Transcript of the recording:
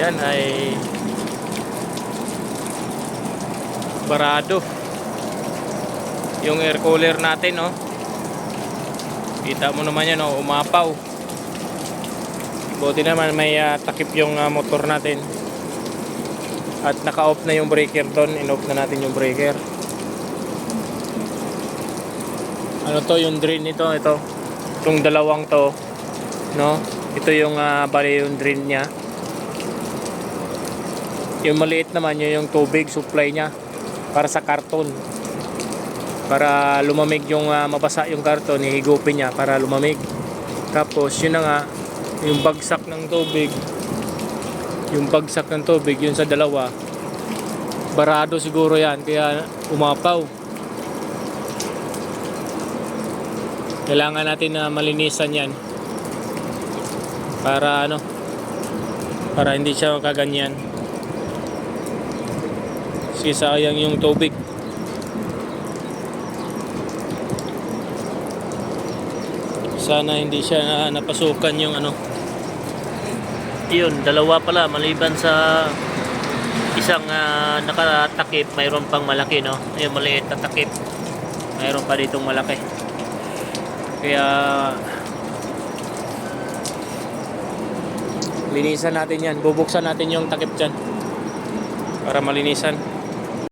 yan ay barado. Yung air cooler natin no? Kita mo naman yan oh, umapaw. Buti naman may ah, takip yung ah, motor natin. At naka-off na yung breaker doon. In-off na natin yung breaker. Ano to? Yung drain nito ito. Itong dalawang to no? Ito yung uh, bali yung drain niya yung maliit naman yun yung tubig supply niya para sa karton. Para lumamig yung ah, mabasa yung karton ihigupin niya para lumamig. Tapos yun na nga yung bagsak ng tubig yung bagsak ng tubig yun sa dalawa barado siguro yan kaya umapaw. Kailangan natin na malinisan yan para ano para hindi siya makaganyan kasi sayang yung tubig. Sana hindi siya na, napasukan yung ano. Yun dalawa pala maliban sa isang ah, nakatakip mayroon pang malaki no? Yung maliit na takip mayroon pa ditong malaki. Kaya linisan natin yan. Bubuksan natin yung takip dyan para malinisan